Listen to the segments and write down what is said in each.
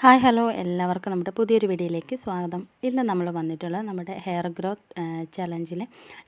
Hi hello എല്ലാവർക്കും നമ്മുടെ പുതിയൊരു വീഡിയോയിലേക്ക് സ്വാഗതം. ഇന്ന് നമ്മൾ വന്നിട്ടുള്ള നമ്മുടെ ഹെയർ ഗ്രോത്ത് ചലഞ്ചിലെ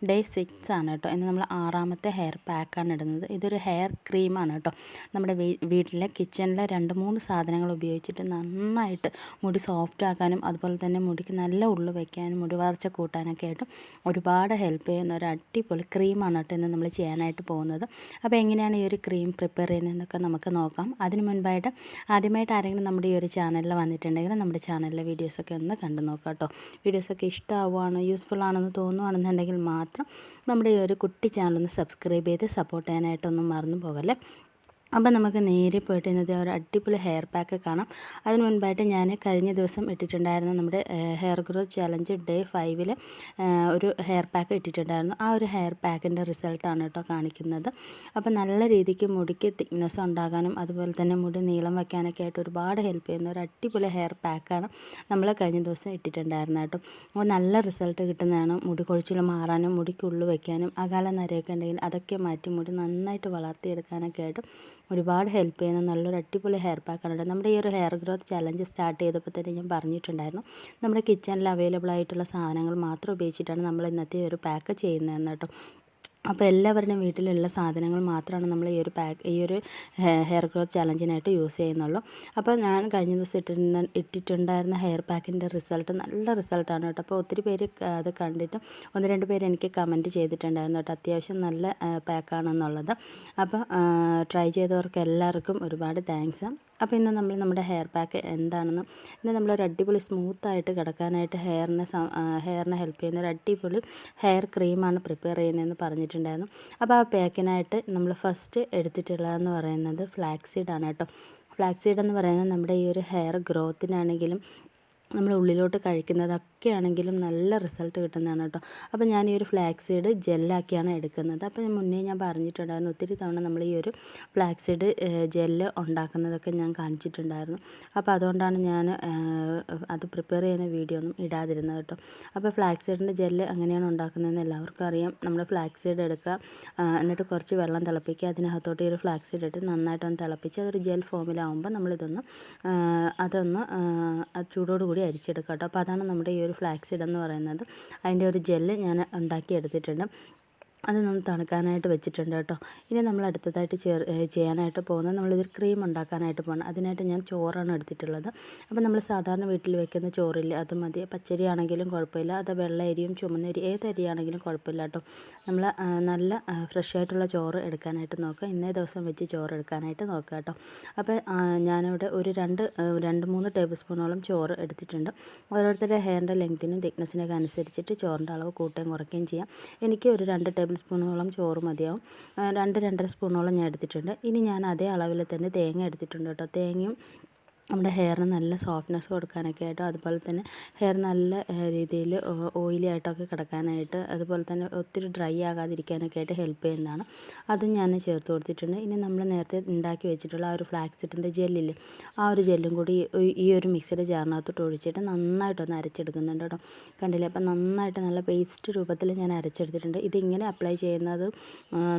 ഡേ സിക്സ് ആണ് കേട്ടോ. ഇന്ന് നമ്മൾ ആറാമത്തെ ഹെയർ പാക്കാണ് ഇടുന്നത്. ഇതൊരു ഹെയർ ക്രീമാണ് കേട്ടോ. നമ്മുടെ വീട്ടിലെ കിച്ചണിലെ രണ്ട് മൂന്ന് സാധനങ്ങൾ ഉപയോഗിച്ചിട്ട് നന്നായിട്ട് മുടി സോഫ്റ്റ് ആക്കാനും അതുപോലെ തന്നെ മുടിക്ക് നല്ല ഉള്ളു വയ്ക്കാനും മുടി വളർച്ച കൂട്ടാനൊക്കെ ആയിട്ടും ഒരുപാട് ഹെൽപ്പ് ചെയ്യുന്ന ഒരു അടിപൊളി ക്രീമാണ് കേട്ടോ ഇന്ന് നമ്മൾ ചെയ്യാനായിട്ട് പോകുന്നത്. അപ്പോൾ എങ്ങനെയാണ് ഈ ഒരു ക്രീം പ്രിപ്പയർ ചെയ്യുന്നതെന്നൊക്കെ നമുക്ക് നോക്കാം. അതിന് മുൻപായിട്ട് ആദ്യമായിട്ട് ആരെങ്കിലും നമ്മുടെ ഈ ഒരു ചാനൽ ചാനലിൽ വന്നിട്ടുണ്ടെങ്കിൽ നമ്മുടെ ചാനലിലെ വീഡിയോസൊക്കെ ഒന്ന് കണ്ടു നോക്കാം കേട്ടോ. വീഡിയോസൊക്കെ ഇഷ്ടമാവുകയാണോ യൂസ്ഫുൾ ആണെന്ന് തോന്നുകയാണെന്നുണ്ടെങ്കിൽ മാത്രം നമ്മുടെ ഈ ഒരു കുട്ടി ചാനൽ ഒന്ന് സബ്സ്ക്രൈബ് ചെയ്ത് സപ്പോർട്ട് ചെയ്യാനായിട്ടൊന്നും മറന്നു പോകല്ലേ. അപ്പോൾ നമുക്ക് നേരെ പോയിട്ട് ഇന്നത്തെ ഒരു അടിപൊളി ഹെയർ പാക്ക് കാണാം. അതിന് മുൻപായിട്ട് ഞാൻ കഴിഞ്ഞ ദിവസം ഇട്ടിട്ടുണ്ടായിരുന്ന നമ്മുടെ ഹെയർ ഗ്രോ ചലഞ്ച് ഡേ ഫൈവിൽ ഒരു ഹെയർ പാക്ക് ഇട്ടിട്ടുണ്ടായിരുന്നു. ആ ഒരു ഹെയർ പാക്കിന്റെ റിസൾട്ടാണ് കേട്ടോ കാണിക്കുന്നത്. അപ്പോൾ നല്ല രീതിക്ക് മുടിക്ക് തിക്നെസ് ഉണ്ടാകാനും അതുപോലെ തന്നെ മുടി നീളം വയ്ക്കാനൊക്കെ ആയിട്ട് ഒരുപാട് ഹെൽപ്പ് ചെയ്യുന്ന ഒരു അടിപൊളി ഹെയർ പാക്കാണ് നമ്മൾ കഴിഞ്ഞ ദിവസം ഇട്ടിട്ടുണ്ടായിരുന്നു കേട്ടോ. അപ്പോൾ നല്ല റിസൾട്ട് കിട്ടുന്നതാണ്. മുടി കൊഴിച്ചിൽ മാറാനും മുടിക്കുള്ളു വയ്ക്കാനും അകാല നരയൊക്കെ ഉണ്ടെങ്കിൽ അതൊക്കെ മാറ്റി മുടി നന്നായിട്ട് വളർത്തിയെടുക്കാനൊക്കെ ആയിട്ട് ഒരുപാട് ഹെൽപ്പ് ചെയ്യുന്ന നല്ലൊരു അടിപൊളി ഹെയർ പാക്കാണ് നമ്മുടെ ഈ ഒരു ഹെയർ ഗ്രോത്ത് ചലഞ്ച് സ്റ്റാർട്ട് ചെയ്തപ്പോൾ തന്നെ ഞാൻ പറഞ്ഞിട്ടുണ്ടായിരുന്നു. നമ്മുടെ കിച്ചണിൽ അവൈലബിൾ ആയിട്ടുള്ള സാധനങ്ങൾ മാത്രം ഉപയോഗിച്ചിട്ടാണ് നമ്മൾ ഇന്നത്തെ ഒരു പാക്ക് ചെയ്യുന്നതെന്ന് കേട്ടോ. അപ്പോൾ എല്ലാവരുടെയും വീട്ടിലുള്ള സാധനങ്ങൾ മാത്രമാണ് നമ്മൾ ഈ ഒരു പാക്ക് ഈ ഒരു ഹെയർ ഗ്രോത്ത് ചലഞ്ചിനായിട്ട് യൂസ് ചെയ്യുന്നുള്ളൂ. അപ്പോൾ ഞാൻ കഴിഞ്ഞ ദിവസം ഇട്ടിരുന്ന ഇട്ടിട്ടുണ്ടായിരുന്ന ഹെയർ പാക്കിന്റെ റിസൾട്ട് നല്ല റിസൾട്ടാണ് കേട്ടോ. അപ്പോൾ ഒത്തിരി പേര് അത് കണ്ടിട്ട് ഒന്ന് രണ്ട് പേര് എനിക്ക് കമന്റ് ചെയ്തിട്ടുണ്ടായിരുന്നു കേട്ടോ. അത്യാവശ്യം നല്ല പാക്കാണെന്നുള്ളത് അപ്പോൾ ട്രൈ ചെയ്തവർക്ക് എല്ലാവർക്കും ഒരുപാട് താങ്ക്സ് അപ്പോൾ ഇന്ന് നമ്മൾ നമ്മുടെ ഹെയർ പാക്ക് എന്താണെന്ന് ഇന്ന് നമ്മളൊരു അടിപൊളി സ്മൂത്തായിട്ട് കിടക്കാനായിട്ട് ഹെയറിനെ ഹെയറിനെ ഹെൽപ്പ് ചെയ്യുന്ന ഒരു അടിപൊളി ഹെയർ ക്രീമാണ് പ്രിപ്പയർ ചെയ്യുന്നതെന്ന് പറഞ്ഞിട്ടുണ്ടായിരുന്നു. അപ്പോൾ ആ പാക്കിനായിട്ട് നമ്മൾ ഫസ്റ്റ് എടുത്തിട്ടുള്ളതെന്ന് പറയുന്നത് ഫ്ലാക്സീഡാണ് കേട്ടോ. ഫ്ലാക്സീഡ് എന്ന് പറയുന്നത് നമ്മുടെ ഈ ഒരു ഹെയർ ഗ്രോത്തിനാണെങ്കിലും നമ്മൾ ഉള്ളിലോട്ട് കഴിക്കുന്നതൊക്കെ ആണെങ്കിലും നല്ല റിസൾട്ട് കിട്ടുന്നതാണ് കേട്ടോ. അപ്പോൾ ഞാൻ ഈ ഒരു ഫ്ലാക്സീഡ് ജെല്ലാക്കിയാണ് എടുക്കുന്നത്. അപ്പോൾ ഞാൻ മുന്നേ ഞാൻ പറഞ്ഞിട്ടുണ്ടായിരുന്നു ഒത്തിരി തവണ നമ്മൾ ഈ ഒരു ഫ്ലാക്സീഡ് ജെല്ല് ഉണ്ടാക്കുന്നതൊക്കെ ഞാൻ കാണിച്ചിട്ടുണ്ടായിരുന്നു. അപ്പോൾ അതുകൊണ്ടാണ് ഞാൻ അത് പ്രിപ്പയർ ചെയ്യുന്ന വീഡിയോ ഒന്നും ഇടാതിരുന്നത് കേട്ടോ. അപ്പോൾ ഫ്ലാക്സീഡിന്റെ ജെല്ല് അങ്ങനെയാണ് ഉണ്ടാക്കുന്നതെന്ന് എല്ലാവർക്കും അറിയാം. നമ്മൾ ഫ്ലാക്സീഡ് എടുക്കുക എന്നിട്ട് കുറച്ച് വെള്ളം തിളപ്പിക്കുക. അതിനകത്തോട്ട് ഈ ഒരു ഫ്ലാക്സീഡ് ഇട്ട് നന്നായിട്ടൊന്ന് തിളപ്പിച്ച് അതൊരു ജെൽ ഫോമിലാവുമ്പോൾ നമ്മളിതൊന്ന് അതൊന്ന് ചൂടോടുകൂടി അരിച്ചെടുക്കാം കേട്ടോ. അപ്പോൾ അതാണ് നമ്മുടെ ഈ ഒരു ഫ്ലാക്സിഡ് എന്ന് പറയുന്നത്. അതിന്റെ ഒരു ജെല്ല് ഞാൻ ഉണ്ടാക്കി എടുത്തിട്ടുണ്ട് അത് നമ്മൾ തണുക്കാനായിട്ട് വെച്ചിട്ടുണ്ട് കേട്ടോ. ഇനി നമ്മൾ അടുത്തതായിട്ട് ചേർ ചെയ്യാനായിട്ട് പോകുന്നത് നമ്മളിതൊരു ക്രീം ഉണ്ടാക്കാനായിട്ട് പോകണം അതിനായിട്ട് ഞാൻ ചോറാണ് എടുത്തിട്ടുള്ളത്. അപ്പോൾ നമ്മൾ സാധാരണ വീട്ടിൽ വെക്കുന്ന ചോറില്ല അത് മതി. പച്ചരി ആണെങ്കിലും കുഴപ്പമില്ല. അത് വെള്ള അരിയും ചുമന്ന അരി ഏത് അരിയാണെങ്കിലും കുഴപ്പമില്ല കേട്ടോ. നമ്മൾ നല്ല ഫ്രഷ് ആയിട്ടുള്ള ചോറ് എടുക്കാനായിട്ട് നോക്കുക. ഇന്നേ ദിവസം വെച്ച് ചോറ് എടുക്കാനായിട്ട് നോക്കുക കേട്ടോ. അപ്പോൾ ഞാനിവിടെ ഒരു രണ്ട് രണ്ട് മൂന്ന് ടേബിൾ സ്പൂണോളം ചോറ് എടുത്തിട്ടുണ്ട്. ഓരോരുത്തരുടെ ഹെയറിന്റെ ലെങ്ത്തിനും തിക്നെസ്സിനൊക്കെ അനുസരിച്ചിട്ട് ചോറിന്റെ അളവ് കൂട്ടുകയും കുറയ്ക്കുകയും ചെയ്യാം. എനിക്ക് ഒരു രണ്ട് ടേബിൾ സ്പൂണോളം ചോറ് മതിയാവും. രണ്ട് രണ്ടര സ്പൂണോളം ഞാൻ എടുത്തിട്ടുണ്ട്. ഇനി ഞാൻ അതേ അളവിൽ തന്നെ തേങ്ങ എടുത്തിട്ടുണ്ട് കേട്ടോ. തേങ്ങയും നമ്മുടെ ഹെയറിന് നല്ല സോഫ്റ്റ്നെസ് കൊടുക്കാനൊക്കെ ആയിട്ടും അതുപോലെ തന്നെ ഹെയർ നല്ല രീതിയിൽ ഓയിലി ആയിട്ടൊക്കെ കിടക്കാനായിട്ട് അതുപോലെ തന്നെ ഒത്തിരി ഡ്രൈ ആകാതിരിക്കാനൊക്കെ ആയിട്ട് ഹെൽപ്പ് ചെയ്യുന്നതാണ്. അതും ഞാൻ ചേർത്ത് കൊടുത്തിട്ടുണ്ട്. ഇനി നമ്മൾ നേരത്തെ ഉണ്ടാക്കി വെച്ചിട്ടുള്ള ആ ഒരു ഫ്ലാക്സിഡിന്റെ ജെല്ലില്ലേ ആ ഒരു ജെല്ലും കൂടി ഈ ഒരു മിക്സിയുടെ ജാറിനകത്തോട്ട് ഒഴിച്ചിട്ട് നന്നായിട്ടൊന്ന് അരച്ചെടുക്കുന്നുണ്ട് കേട്ടോ. കണ്ടില്ലേ? അപ്പം നന്നായിട്ട് നല്ല പേസ്റ്റ് രൂപത്തിൽ ഞാൻ അരച്ചെടുത്തിട്ടുണ്ട്. ഇതിങ്ങനെ അപ്ലൈ ചെയ്യുന്നത്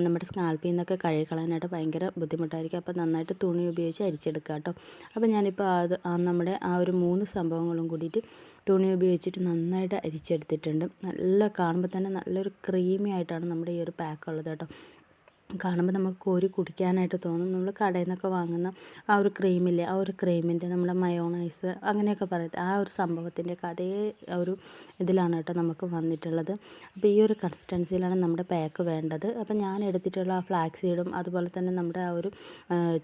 നമ്മുടെ സ്കാൽപ്പിൽ നിന്നൊക്കെ കഴുകി കളയാനായിട്ട് ഭയങ്കര ബുദ്ധിമുട്ടായിരിക്കും. അപ്പോൾ നന്നായിട്ട് തുണി ഉപയോഗിച്ച് അരിച്ചെടുക്കുക കേട്ടോ. അപ്പോൾ ഞാനിപ്പോൾ ഇപ്പോൾ അത് നമ്മുടെ ആ ഒരു മൂന്ന് സംഭവങ്ങളും കൂടിയിട്ട് തുണി ഉപയോഗിച്ചിട്ട് നന്നായിട്ട് അരിച്ചെടുത്തിട്ടുണ്ട്. നല്ല കാണുമ്പോൾ തന്നെ നല്ലൊരു ക്രീമി ആയിട്ടാണ് നമ്മുടെ ഈ ഒരു പാക്ക് ഉള്ളത് കേട്ടോ. കാണുമ്പോൾ നമുക്ക് കോരി കുടിക്കാനായിട്ട് തോന്നും. നമ്മൾ കടയിൽ നിന്നൊക്കെ വാങ്ങുന്ന ആ ഒരു ക്രീമില്ലേ ആ ഒരു ക്രീമിന്റെ നമ്മുടെ മയോണൈസ് അങ്ങനെയൊക്കെ പറയത്തെ ആ ഒരു സംഭവത്തിന്റെയൊക്കെ അതേ ഒരു ഇതിലാണ് കേട്ടോ നമുക്ക് വന്നിട്ടുള്ളത്. അപ്പോൾ ഈ ഒരു കൺസിസ്റ്റൻസിയിലാണ് നമ്മുടെ പാക്ക് വേണ്ടത്. അപ്പോൾ ഞാൻ എടുത്തിട്ടുള്ള ആ ഫ്ലാക്സ് സീഡും അതുപോലെ തന്നെ നമ്മുടെ ആ ഒരു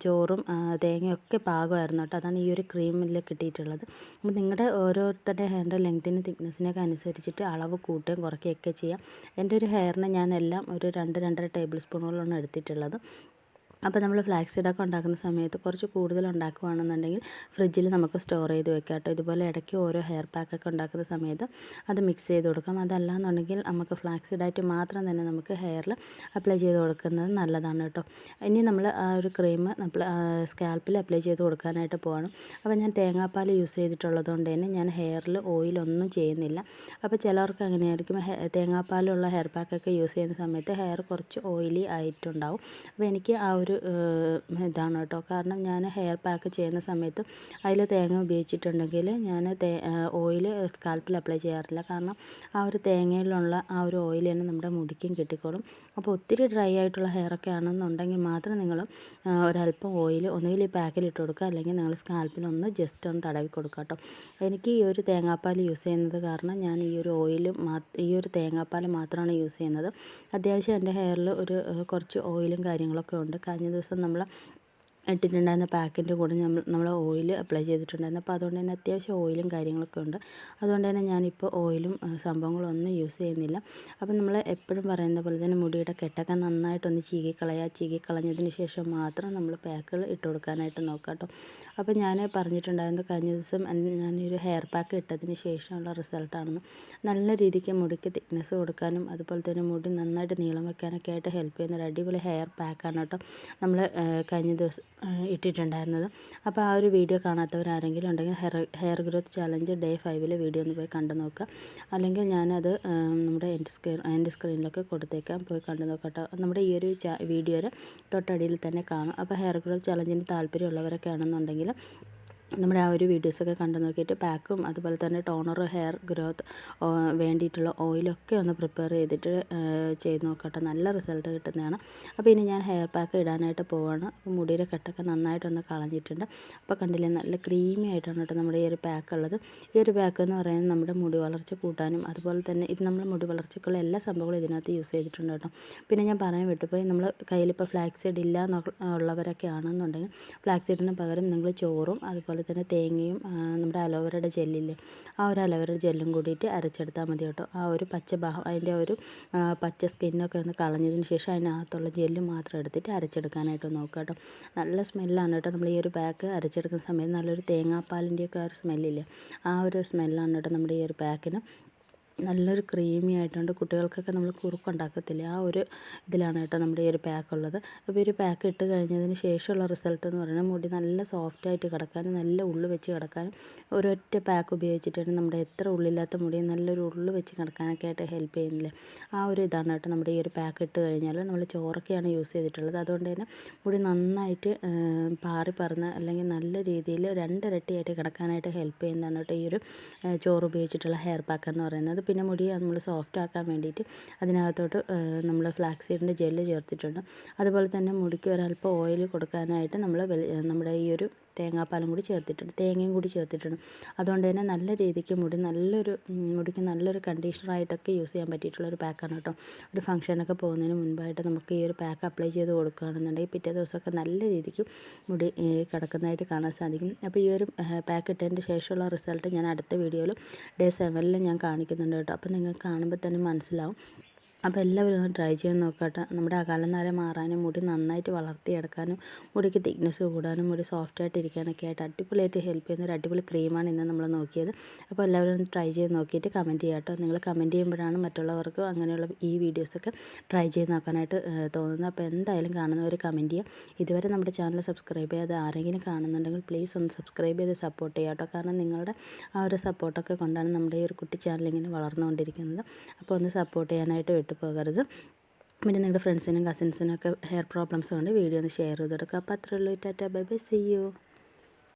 ചോറും തേങ്ങയൊക്കെ പാകമായിരുന്നു കേട്ടോ. അതാണ് ഈ ഒരു ക്രീമിൽ കിട്ടിയിട്ടുള്ളത്. അപ്പോൾ നിങ്ങളുടെ ഓരോരുത്തരുടെ ഹെയറിന്റെ ലെങ്ത്തിനും തിക്നെസ്സിനൊക്കെ അനുസരിച്ചിട്ട് അളവ് കൂട്ടുകയും കുറയ്ക്കുകയൊക്കെ ചെയ്യാം. എന്റെ ഒരു ഹെയറിന് എല്ലാം ഒരു രണ്ട് രണ്ടര ടേബിൾ സ്പൂണോളം എടുത്തിട്ടുള്ളത്. അപ്പോൾ നമ്മൾ ഫ്ലാക്സ് സീഡൊക്കെ ഉണ്ടാക്കുന്ന സമയത്ത് കുറച്ച് കൂടുതൽ ഉണ്ടാക്കുകയാണെന്നുണ്ടെങ്കിൽ ഫ്രിഡ്ജിൽ നമുക്ക് സ്റ്റോർ ചെയ്ത് വെക്കാം കേട്ടോ. ഇതുപോലെ ഇടയ്ക്ക് ഓരോ ഹെയർ പാക്കൊക്കെ ഉണ്ടാക്കുന്ന സമയത്ത് അത് മിക്സ് ചെയ്ത് കൊടുക്കാം. അതല്ല എന്നുണ്ടെങ്കിൽ നമുക്ക് ഫ്ലാക്സ് സീഡായിട്ട് മാത്രം തന്നെ നമുക്ക് ഹെയറിൽ അപ്ലൈ ചെയ്ത് കൊടുക്കുന്നത് നല്ലതാണ് കേട്ടോ. ഇനി നമ്മൾ ആ ഒരു ക്രീം നമ്മൾ സ്കാൽപ്പിൽ അപ്ലൈ ചെയ്ത് കൊടുക്കാനായിട്ട് പോകണം അപ്പോൾ ഞാൻ തേങ്ങാപ്പാൽ യൂസ് ചെയ്തിട്ടുള്ളത് കൊണ്ട് തന്നെ ഞാൻ ഹെയറിൽ ഓയിലൊന്നും ചെയ്യുന്നില്ല. അപ്പോൾ ചിലർക്ക് അങ്ങനെയായിരിക്കും. തേങ്ങാപ്പാലുള്ള ഹെയർ പാക്കൊക്കെ യൂസ് ചെയ്യുന്ന സമയത്ത് ഹെയർ കുറച്ച് ഓയിലി ആയിട്ടുണ്ടാവും. അപ്പോൾ എനിക്ക് ആ ഒരു ഏഹ്, ഇതാണ് കേട്ടോ. കാരണം ഞാൻ ഹെയർ പാക്ക് ചെയ്യുന്ന സമയത്ത് അതിൽ തേങ്ങ ഉപയോഗിച്ചിട്ടുണ്ടെങ്കിൽ ഞാൻ ഓയിൽ സ്കാൽപ്പിൽ അപ്ലൈ ചെയ്യാറില്ല. കാരണം ആ ഒരു തേങ്ങയിലുള്ള ആ ഒരു ഓയിൽ തന്നെ നമ്മുടെ മുടിക്കും കിട്ടിക്കോളും. അപ്പോൾ ഒത്തിരി ഡ്രൈ ആയിട്ടുള്ള ഹെയറൊക്കെ ആണെന്നുണ്ടെങ്കിൽ മാത്രം നിങ്ങൾ ഒരല്പം ഓയിൽ ഒന്നുകിൽ ഈ പാക്കിൽ ഇട്ട് കൊടുക്കുക. അല്ലെങ്കിൽ നിങ്ങൾ സ്കാൽപ്പിൽ ഒന്ന് ജസ്റ്റ് ഒന്ന് തടവി കൊടുക്കുക കേട്ടോ. എനിക്ക് ഈ ഒരു തേങ്ങാപ്പാൽ യൂസ് ചെയ്യുന്നത് കാരണം ഞാൻ ഈ ഒരു ഓയിൽ ഈ ഒരു തേങ്ങാപ്പാൽ മാത്രമാണ് യൂസ് ചെയ്യുന്നത്. അത്യാവശ്യം എന്റെ ഹെയറിൽ ഒരു കുറച്ച് ഓയിലും കാര്യങ്ങളൊക്കെ ഉണ്ട്. കഴിഞ്ഞ ദിവസം നമ്മൾ ഇട്ടിട്ടുണ്ടായിരുന്ന പാക്കിന്റെ കൂടെ നമ്മൾ നമ്മൾ ഓയിൽ അപ്ലൈ ചെയ്തിട്ടുണ്ടായിരുന്നു. അപ്പോൾ അതുകൊണ്ട് തന്നെ അത്യാവശ്യം ഓയിലും കാര്യങ്ങളൊക്കെ ഉണ്ട്. അതുകൊണ്ട് തന്നെ ഞാനിപ്പോൾ ഓയിലും സംഭവങ്ങളൊന്നും യൂസ് ചെയ്യുന്നില്ല. അപ്പോൾ നമ്മൾ എപ്പോഴും പറയുന്ന പോലെ തന്നെ മുടിയുടെ കെട്ടൊക്കെ നന്നായിട്ടൊന്ന് ചീകി കളയുക ചീകി കളഞ്ഞതിന് ശേഷം മാത്രം നമ്മൾ പാക്കുകൾ ഇട്ട് കൊടുക്കാനായിട്ട് നോക്കുക കേട്ടോ. അപ്പോൾ ഞാൻ പറഞ്ഞിട്ടുണ്ടായിരുന്നു കഴിഞ്ഞ ദിവസം ഞാനൊരു ഹെയർ പാക്ക് ഇട്ടതിന് ശേഷമുള്ള റിസൾട്ടാണെന്ന്. നല്ല രീതിക്ക് മുടിക്ക് തിക്നെസ് കൊടുക്കാനും അതുപോലെ തന്നെ മുടി നന്നായിട്ട് നീളം വെക്കാനൊക്കെ ആയിട്ട് ഹെൽപ്പ് ചെയ്യുന്ന ഒരു അടിപൊളി ഹെയർ പാക്കാണ് കേട്ടോ. നമ്മൾ കഴിഞ്ഞ ദിവസം ഇട്ടിട്ടുണ്ടായിരുന്നത്. അപ്പോൾ ആ ഒരു വീഡിയോ കാണാത്തവരാരെങ്കിലും ഉണ്ടെങ്കിൽ hair hair growth challenge day ഫൈവിലെ video ഒന്ന് പോയി കണ്ടു നോക്കുക. അല്ലെങ്കിൽ ഞാനത് നമ്മുടെ എന്റെ സ്ക്രീൻ എന്റെ സ്ക്രീനിലൊക്കെ കൊടുത്തേക്കാം. പോയി കണ്ടു നോക്കട്ടോ. നമ്മുടെ ഈ ഒരു വീഡിയോയുടെ തൊട്ടടിയിൽ തന്നെ കാണും. അപ്പോൾ ഹെയർ ഗ്രോത്ത് ചാലഞ്ചിന് താല്പര്യമുള്ളവരൊക്കെ ആണെന്നുണ്ടെങ്കിൽ നമ്മുടെ ആ ഒരു വീഡിയോസൊക്കെ കണ്ടു നോക്കിയിട്ട് പാക്കും അതുപോലെ തന്നെ ടോണർ ഹെയർ ഗ്രോത്ത് വേണ്ടിയിട്ടുള്ള ഓയിലൊക്കെ ഒന്ന് പ്രിപ്പയർ ചെയ്തിട്ട് ചെയ്ത് നോക്കട്ടെ. നല്ല റിസൾട്ട് കിട്ടുന്നതാണ്. അപ്പോൾ ഇനി ഞാൻ ഹെയർ പാക്ക് ഇടാനായിട്ട് പോവാണ്. മുടിയുടെ കെട്ടൊക്കെ നന്നായിട്ടൊന്ന് കളഞ്ഞിട്ടുണ്ട്. അപ്പോൾ കണ്ടില്ലേ നല്ല ക്രീമി ആയിട്ടാണ് കേട്ടോ നമ്മുടെ ഈ ഒരു പാക്ക് ഉള്ളത്. ഈ ഒരു പാക്ക് എന്ന് പറയുന്നത് നമ്മുടെ മുടി വളർച്ച കൂട്ടാനും അതുപോലെ തന്നെ ഇത് നമ്മൾ മുടി വളർച്ചയ്ക്കുള്ള എല്ലാ സംഭവങ്ങളും ഇതിനകത്ത് യൂസ് ചെയ്തിട്ടുണ്ട് കേട്ടോ. പിന്നെ ഞാൻ പറയാൻ വിട്ടുപോയി നമ്മൾ കയ്യിലിപ്പോൾ ഫ്ലാക്സ് ഇല്ല ഉള്ളവരൊക്കെ ആണെന്നുണ്ടെങ്കിൽ ഫ്ലാക്സ് പകരം നിങ്ങൾ ചോറും അതുപോലെ തന്നെ തേങ്ങയും നമ്മുടെ അലോവേരയുടെ ജെല്ലില്ലേ ആ ഒരു അലോവേരയുടെ ജെല്ലും കൂടിയിട്ട് അരച്ചെടുത്താൽ മതി കേട്ടോ. ആ ഒരു പച്ച ഭാഗം അതിന്റെ ഒരു പച്ച സ്കിന്നൊക്കെ ഒന്ന് കളഞ്ഞതിന് ശേഷം അതിനകത്തുള്ള ജെല്ല് മാത്രം എടുത്തിട്ട് അരച്ചെടുക്കാനായിട്ട് നോക്കുക കേട്ടോ. നല്ല സ്മെല്ലാണ് കേട്ടോ. നമ്മൾ ഈ ഒരു പാക്ക് അരച്ചെടുക്കുന്ന സമയത്ത് നല്ലൊരു തേങ്ങാപ്പാലിന്റെയൊക്കെ ആ ഒരു സ്മെല്ലില്ലേ ആ ഒരു സ്മെല്ലാണ് കേട്ടോ നമ്മുടെ ഈ ഒരു പാക്കിന്. നല്ലൊരു ക്രീമി ആയിട്ടുണ്ട് കുട്ടികൾക്കൊക്കെ നമ്മൾ കുറുക്കുണ്ടാക്കത്തില്ലേ. ആ ഒരു ഇതിലാണ് കേട്ടോ നമ്മുടെ ഈ ഒരു പാക്ക് ഉള്ളത്. അപ്പോൾ ഈ ഒരു പാക്ക് ഇട്ട് കഴിഞ്ഞതിന് ശേഷമുള്ള റിസൾട്ട് എന്ന് പറയുന്നത് മുടി നല്ല സോഫ്റ്റ് ആയിട്ട് കിടക്കാനും നല്ല ഉള്ളു വെച്ച് കിടക്കാനും ഒരൊറ്റ പാക്ക് ഉപയോഗിച്ചിട്ടാണ് നമ്മുടെ എത്ര ഉള്ളില്ലാത്ത മുടി നല്ലൊരു ഉള്ളു വെച്ച് കിടക്കാനൊക്കെ ആയിട്ട് ഹെൽപ്പ് ചെയ്യുന്നില്ലേ? ആ ഒരു ഇതാണ് കേട്ടോ നമ്മുടെ ഈ ഒരു പാക്ക് ഇട്ട് കഴിഞ്ഞാൽ നമ്മൾ ചോറൊക്കെയാണ് യൂസ് ചെയ്തിട്ടുള്ളത്. അതുകൊണ്ട് തന്നെ മുടി നന്നായിട്ട് പാറി പറന്ന് അല്ലെങ്കിൽ നല്ല രീതിയിൽ രണ്ടിരട്ടിയായിട്ട് കിടക്കാനായിട്ട് ഹെൽപ്പ് ചെയ്യുന്നതാണ് കേട്ടോ ഈ ഒരു ചോറ് ഉപയോഗിച്ചിട്ടുള്ള ഹെയർ പാക്ക് എന്ന് പറയുന്നത്. പിന്നെ മുടി നമ്മൾ സോഫ്റ്റ് ആക്കാൻ വേണ്ടിയിട്ട് അതിനകത്തോട്ട് നമ്മൾ ഫ്ലാക്സ് സീഡിന്റെ ജെല്ല് ചേർത്തിട്ടുണ്ട്. അതുപോലെ തന്നെ മുടിക്ക് ഒരല്പം ഓയിൽ കൊടുക്കാനായിട്ട് നമ്മൾ നമ്മുടെ ഈ ഒരു തേങ്ങാപ്പാലും കൂടി ചേർത്തിട്ടുണ്ട്. തേങ്ങയും കൂടി ചേർത്തിട്ടുണ്ട്. അതുകൊണ്ട് തന്നെ നല്ല രീതിക്ക് മുടി നല്ലൊരു മുടിക്ക് നല്ലൊരു കണ്ടീഷണറായിട്ടൊക്കെ യൂസ് ചെയ്യാൻ പറ്റിയിട്ടുള്ള ഒരു പാക്കാണ് കേട്ടോ. ഒരു ഫംഗ്ഷനൊക്കെ പോകുന്നതിന് മുൻപായിട്ട് നമുക്ക് ഈ ഒരു പാക്ക് അപ്ലൈ ചെയ്ത് കൊടുക്കുകയാണെന്നുണ്ടെങ്കിൽ പിറ്റേ ദിവസമൊക്കെ നല്ല രീതിക്ക് മുടി കിടക്കുന്നതായിട്ട് കാണാൻ സാധിക്കും. അപ്പോൾ ഈ ഒരു പാക്ക് ഇട്ടതിന്റെ ശേഷമുള്ള റിസൾട്ട് ഞാൻ അടുത്ത വീഡിയോയിൽ ഡേ സെവനിൽ ഞാൻ കാണിക്കുന്നുണ്ട് കേട്ടോ. അപ്പോൾ നിങ്ങൾക്ക് കാണുമ്പോൾ തന്നെ മനസ്സിലാവും. അപ്പോൾ എല്ലാവരും ഒന്ന് ട്രൈ ചെയ്ത് നോക്കട്ടെ. നമ്മുടെ അകാലനര മാറാനും മുടി നന്നായിട്ട് വളർത്തിയെടുക്കാനും മുടിക്ക് തിക്നെസ് കൂടാനും മുടി സോഫ്റ്റ് ആയിട്ട് ഇരിക്കാനൊക്കെ ആയിട്ട് അടിപൊളിയായിട്ട് ഹെൽപ്പ് ചെയ്യുന്ന ഒരു അടിപൊളി ക്രീമാണ് ഇന്ന് നമ്മൾ നോക്കിയത്. അപ്പോൾ എല്ലാവരും ഒന്ന് ട്രൈ ചെയ്ത് നോക്കിയിട്ട് കമന്റ് ചെയ്യാം കേട്ടോ. നിങ്ങൾ കമന്റ് ചെയ്യുമ്പോഴാണ് മറ്റുള്ളവർക്ക് അങ്ങനെയുള്ള ഈ വീഡിയോസൊക്കെ ട്രൈ ചെയ്ത് നോക്കാനായിട്ട് തോന്നുന്നത്. അപ്പോൾ എന്തായാലും കാണുന്നവർ കമന്റ് ചെയ്യുക ഇതുവരെ നമ്മുടെ ചാനൽ സബ്സ്ക്രൈബ് ചെയ്യാതെ ആരെങ്കിലും കാണുന്നുണ്ടെങ്കിൽ പ്ലീസ് ഒന്ന് സബ്സ്ക്രൈബ് ചെയ്ത് സപ്പോർട്ട് ചെയ്യുക കേട്ടോ. കാരണം നിങ്ങളുടെ ആ ഒരു സപ്പോർട്ടൊക്കെ കൊണ്ടാണ് നമ്മുടെ ഈ ഒരു കുട്ടി ചാനൽ ഇങ്ങനെ വളർന്നുകൊണ്ടിരിക്കുന്നത്. അപ്പോൾ ഒന്ന് സപ്പോർട്ട് ചെയ്യാനായിട്ട് വിട്ടു. പോകരുത്. പിന്നെ നിങ്ങളുടെ ഫ്രണ്ട്സിനും കസിൻസിനും ഒക്കെ ഹെയർ പ്രോബ്ലംസ് കൊണ്ട് വീഡിയോ ഒന്ന് ഷെയർ ചെയ്ത് കൊടുക്കുക അപ്പോൾ അത്രയുള്ളൂ tata bye bye. See you